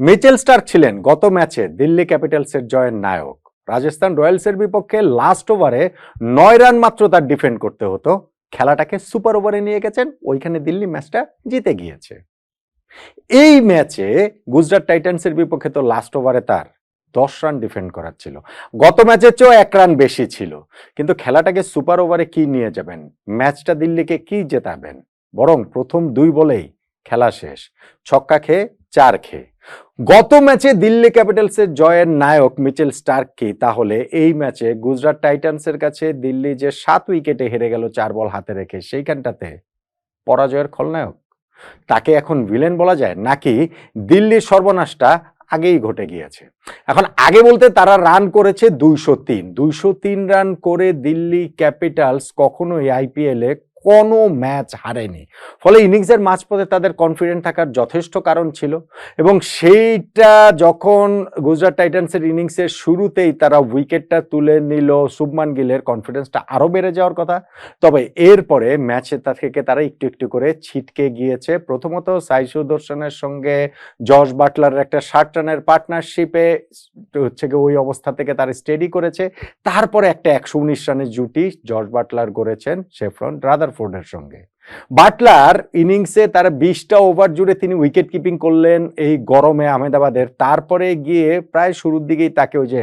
Mitchell Starc ছিলেন গত ম্যাচে দিল্লি ক্যাপিটালসের জয়ের নায়ক। রাজস্থান রয়্যালসের বিপক্ষে লাস্ট ওভারে নয় রান মাত্র তার ডিফেন্ড করতে হতো। খেলাটাকে সুপার ওভারে নিয়ে গেছেন, ওইখানে দিল্লি ম্যাচটা জিতে গিয়েছে। এই ম্যাচে গুজরাট টাইটান্সের বিপক্ষে তো লাস্ট ওভারে তার দশ রান ডিফেন্ড করার ছিল। গত ম্যাচের চেয়েও এক রান বেশি ছিল। কিন্তু খেলাটাকে সুপার ওভারে কি নিয়ে যাবেন? ম্যাচটা দিল্লিকে কি জেতাবেন? বরং প্রথম দুই বলেই খেলা শেষ। ছক্কা খেয়ে চার খেয়ে। গত ম্যাচে দিল্লি ক্যাপিটালসের জয়ের নায়ক মিচেল স্টার্ক কি? তাহলে এই ম্যাচে গুজরাট টাইটান্সের কাছে দিল্লি যে সাত উইকেটে হেরে গেল চার বল হাতে রেখে, সেইখানটাতে পরাজয়ের খলনায়ক। তাকে এখন ভিলেন বলা যায়, নাকি দিল্লির সর্বনাশটা আগেই ঘটে গিয়েছে? এখন আগে বলতে তারা রান করেছে দুইশো তিন। দুইশো তিন রান করে দিল্লি ক্যাপিটালস কখনোই আইপিএলে কোনো ম্যাচ হারেনি। ফলে ইনিংসের মাঝপথে তাদের কনফিডেন্ট থাকার যথেষ্ট কারণ ছিল এবং সেইটা যখন গুজরাট টাইটান্সের ইনিংসের শুরুতেই তারা উইকেটটা তুলে নিল, শুভমান গিলের কনফিডেন্সটা আরও বেড়ে যাওয়ার কথা। তবে এরপরে ম্যাচে তা থেকে তারা একটু একটু করে ছিটকে গিয়েছে। প্রথমত সাই সুদর্শনের সঙ্গে জশ বাটলারের একটা ষাট রানের পার্টনারশিপে হচ্ছে ওই অবস্থা থেকে তারা স্টেডি করেছে। তারপরে একটা একশো উনিশ রানের জুটি জর্জ বাটলার করেছেন শেফরন রাদারফোর্ডের সঙ্গে। বাটলার ইনিংসে তার বিশটা ওভার জুড়ে তিনি উইকেট কিপিং করলেন এই গরমে আহমেদাবাদের। তারপরে গিয়ে প্রায় শুরুর দিকেই তাকে ওই যে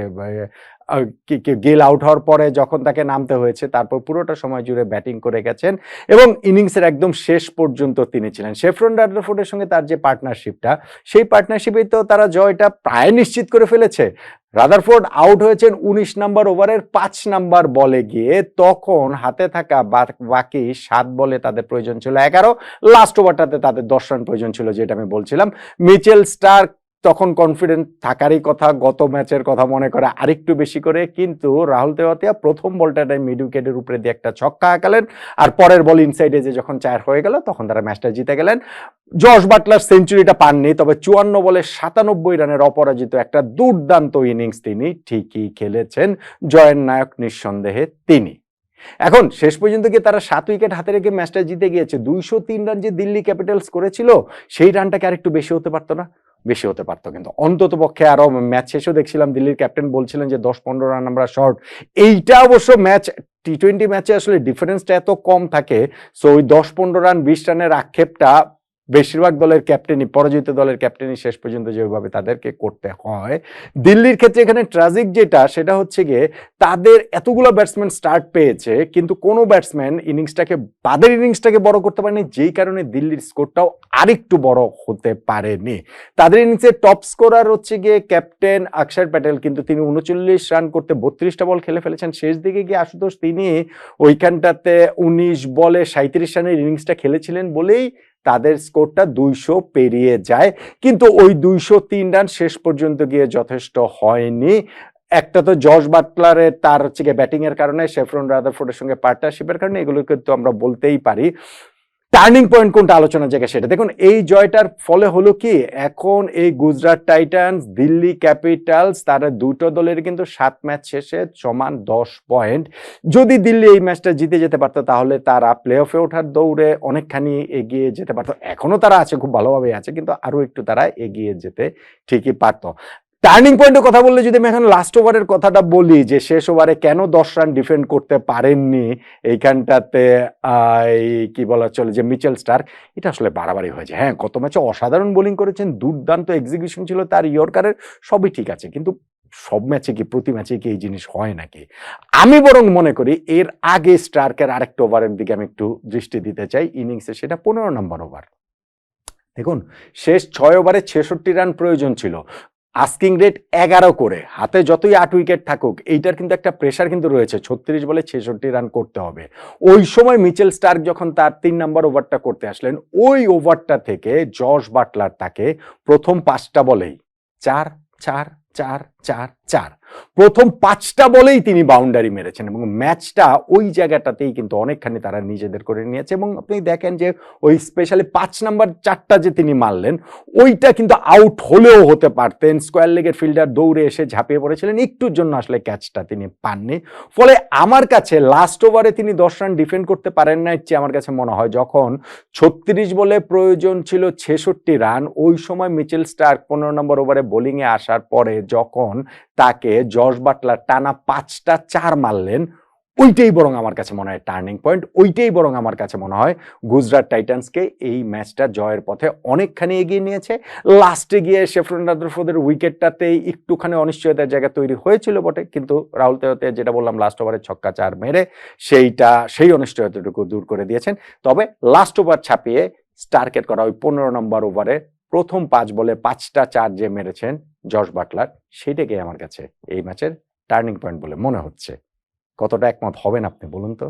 গেল আউট হওয়ার পরে যখন তাকে নামতে হয়েছে, তারপর পুরোটা সময় জুড়ে ব্যাটিং করে গেছেন এবং ইনিংসের একদম শেষ পর্যন্ত তিনি ছিলেন। শেফরন রাদারফোর্ডের সঙ্গে তার যে পার্টনারশিপটা, সেই পার্টনারশিপেই তো তারা জয়টা প্রায় নিশ্চিত করে ফেলেছে। রাদারফোর্ড আউট হয়েছেন উনিশ নাম্বার ওভারের পাঁচ নাম্বার বলে গিয়ে তখন হাতে থাকা বাকি সাত বলে তাদের প্রয়োজন ছিল এগারো, লাস্ট ওভারটাতে তাদের দশ রান প্রয়োজন ছিল, যেটা আমি বলছিলাম। মিচেল স্টার তখন কনফিডেন্ট থাকারই কথা, গত ম্যাচের কথা মনে করে আরেকটু বেশি করে। কিন্তু রাহুল তেওয়াতিয়া প্রথম বলটাটাই মিড উইকেটের উপরে দিয়ে একটা ছক্কা আঁকালেন আর পরের বল ইনসাইডে যে যখন চার হয়ে গেল, তখন তারা ম্যাচটা জিতে গেলেন। জশ বাটলার সেঞ্চুরিটা পাননি, তবে চুয়ান্ন বলে সাতানব্বই রানের অপরাজিত একটা দুর্দান্ত ইনিংস তিনি ঠিকই খেলেছেন। জয়ের নায়ক নিঃসন্দেহে তিনি। এখন শেষ পর্যন্ত গিয়ে তারা সাত উইকেট হাতে রেখে ম্যাচটা জিতে গিয়েছে। দুইশো তিন রান যে দিল্লি ক্যাপিটালস করেছিল, সেই রানটাকে আরেকটু বেশি হতে পারতো না? বেশি হতে পারতো কিন্তু। অন্তত পক্ষে আরও ম্যাচ শেষেও দেখছিলাম দিল্লির ক্যাপ্টেন বলছিলেন যে দশ পনেরো রান আমরা শর্ট এইটা অবশ্য ম্যাচ টি টোয়েন্টি ম্যাচে আসলে ডিফারেন্সটা এত কম থাকে। সো ওই দশ পনেরো রান, বিশ রানের আক্ষেপটা বেশিরভাগ দলের ক্যাপ্টেনই, পরাজিত দলের ক্যাপ্টেনই শেষ পর্যন্ত যেভাবে তাদেরকে করতে হয়। দিল্লির ক্ষেত্রে এখানে ট্রাজিক যেটা, সেটা হচ্ছে গিয়ে তাদের এতগুলো ব্যাটসম্যান স্টার্ট পেয়েছে, কিন্তু কোনো ব্যাটসম্যান ইনিংসটাকে, তাদের ইনিংসটাকে বড় করতে পারেনি, যেই কারণে দিল্লির স্কোরটাও আরেকটু বড় হতে পারেনি। তাদের ইনিংসে টপ স্কোরার হচ্ছে গিয়ে ক্যাপ্টেন অক্ষর প্যাটেল, কিন্তু তিনি উনচল্লিশ রান করতে বত্রিশটা বল খেলে ফেলেছেন। শেষ দিকে গিয়ে আশুতোষ তিনি ওইখানটাতে উনিশ বলে সাঁত্রিশ রানের ইনিংসটা খেলেছিলেন বলেই তাদের স্কোরটা দুইশো পেরিয়ে যায়। কিন্তু ওই দুইশো তিন রান শেষ পর্যন্ত গিয়ে যথেষ্ট হয়নি। একটা তো জর্জ বাটলারের তার হচ্ছে গিয়ে ব্যাটিং এর কারণে, শেফরন রাদারফোর্ডের সঙ্গে পার্টনারশিপের কারণে এগুলো কিন্তু আমরা বলতেই পারি। টার্নিং পয়েন্ট কোনটা আলোচনার জায়গা সেটা? দেখুন, এই জয়টার ফলে হলো কি? এখন এই গুজরাট টাইটান্স, দিল্লি ক্যাপিটালস, তারা দুটো দলের কিন্তু সাত ম্যাচ শেষে সমান দশ পয়েন্ট। যদি দিল্লি এই ম্যাচটা জিতে যেতে পারতো, তাহলে তারা প্লে অফে ওঠার দৌড়ে অনেকখানি এগিয়ে যেতে পারতো। এখনও তারা আছে, খুব ভালোভাবে আছে, কিন্তু আরও একটু তারা এগিয়ে যেতে ঠিকই পারতো। টার্নিং পয়েন্টের কথা বললে যদি আমি এখন লাস্ট ওভারের কথাটা বলি যে শেষ ওভারে কেন দশ রান ডিফেন্ড করতে পারেননি এইখানটাতে কি বলা চলে যে মিচেল স্টার এটা আসলে বাড়াবাড়ি হয়েছে। হ্যাঁ গত ম্যাচে অসাধারণ বোলিং করেছেন, দুর্দান্ত এক্সিকিউশন ছিল তার ইয়র্কারের, সবই ঠিক আছে। কিন্তু সব ম্যাচে কি, প্রতি ম্যাচে কি এই জিনিস হয় নাকি? আমি বরং মনে করি এর আগে স্টার্কের আরেকটা ওভারের দিকে আমি একটু দৃষ্টি দিতে চাই ইনিংসে সেটা পনেরো নম্বর ওভার দেখুন, শেষ ছয় ওভারে ছেষট্টি রান প্রয়োজন ছিল। আস্কিং রেট এগারো করে। হাতে যতই আট উইকেট থাকুক, এইটার কিন্তু একটা প্রেশার কিন্তু রয়েছে। ছত্রিশ বলে ছেষট্টি রান করতে হবে। ওই সময় মিচেল স্টার্ক যখন তার তিন নম্বর ওভারটা করতে আসলেন, ওই ওভারটা থেকে জর্জ বাটলার তাকে প্রথম পাঁচটা বলেই, চার চার চার চার চার। প্রথম পাঁচটা বলেই তিনি বাউন্ডারি মেরেছেন এবং ম্যাচটা ওই জায়গাটাতেই কিন্তু অনেকখানি তারা নিজেদের করে নিয়েছে এবং আপনি দেখেন যে ওই স্পেশালি পাঁচ নাম্বার চারটা যে তিনি মারলেন, ওইটা কিন্তু আউট হলেও হতে পারতেন। স্কোয়ার লেগের ফিল্ডার দৌড়ে এসে ঝাঁপিয়ে পড়েছিলেন, একটুর জন্য আসলে ক্যাচটা তিনি পাননি। ফলে আমার কাছে লাস্ট ওভারে তিনি দশ রান ডিফেন্ড করতে পারেন না চেয়ে আমার কাছে মনে হয় যখন ছত্রিশ বলে প্রয়োজন ছিল ছেষট্টি রান ওই সময় মিচেল স্টার্ক পনেরো নম্বর ওভারে বোলিংয়ে আসার পরে যখন তাকে জর্জ বাটলার টানা পাঁচটা চার মারলেন, ওইটাই বরং আমার কাছে মনে হয় টার্নিং পয়েন্ট ওইটাই বরং আমার কাছে মনে হয় গুজরাট টাইটান্সকে এই ম্যাচটা জয়ের পথে অনেকখানি এগিয়ে নিয়েছে। লাস্টে গিয়ে শেফরন রাদ্রফোদের উইকেটটাতে একটুখানি অনিশ্চয়তার জায়গা তৈরি হয়েছিল বটে, কিন্তু রাহুল তেহতে যেটা বললাম লাস্ট ওভারে ছক্কা চার মেরে সেইটা, সেই অনিশ্চয়তাটুকু দূর করে দিয়েছেন। তবে লাস্ট ওভার ছাপিয়ে স্টার্কেট করা ওই পনেরো নম্বর ওভারে প্রথম পাঁচ বলে পাঁচটা চার যে মেরেছেন জর্জ বাটলার সেটাকে আমার কাছে এই ম্যাচের টার্নিং পয়েন্ট বলে মনে হচ্ছে। কতটা একমত হবেন আপনি বলুন তো?